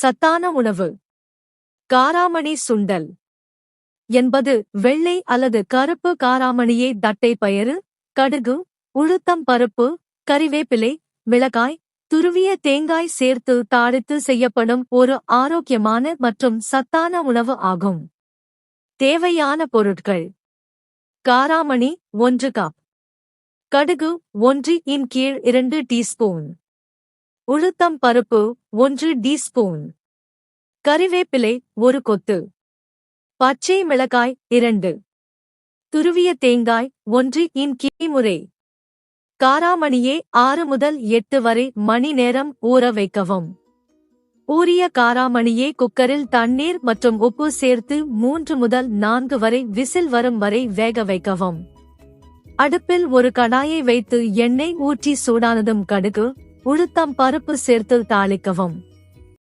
சத்தான உணவு. காராமணி சுண்டல். என்பது வெள்ளை அல்லது கருப்பு காராமணியை தட்டை பயறு கடுகு உளுத்தம் பருப்பு கறிவேப்பிலை மிளகாய் துருவிய தேங்காய் சேர்த்து தாளித்து செய்யப்படும் ஒரு ஆரோக்கியமான மற்றும் சத்தான உணவு ஆகும். தேவையான பொருட்கள். காராமணி ஒன்று கப். கடுகு ஒன்று இன் கீழ் இரண்டு டீஸ்பூன். உளுத்தம் பருப்பு ஒன்று டீஸ்பூன். கறிவேப்பிலை ஒரு கொத்து. பச்சை மிளகாய் இரண்டு. துருவிய தேங்காய் ஒன்று இன் கீமுறை காராமணியே ஆறு முதல் எட்டு வரை மணி நேரம் ஊற வைக்கவும். ஊறிய காராமணியை குக்கரில் தண்ணீர் மற்றும் உப்பு சேர்த்து மூன்று முதல் நான்கு வரை விசில் வரும் வரை வேக வைக்கவும். அடுப்பில் ஒரு கடாயை வைத்து எண்ணெய் ஊற்றி சூடானதும் கடுகு உளுத்தம் பருப்பு சேர்த்து தாளிக்கவும்.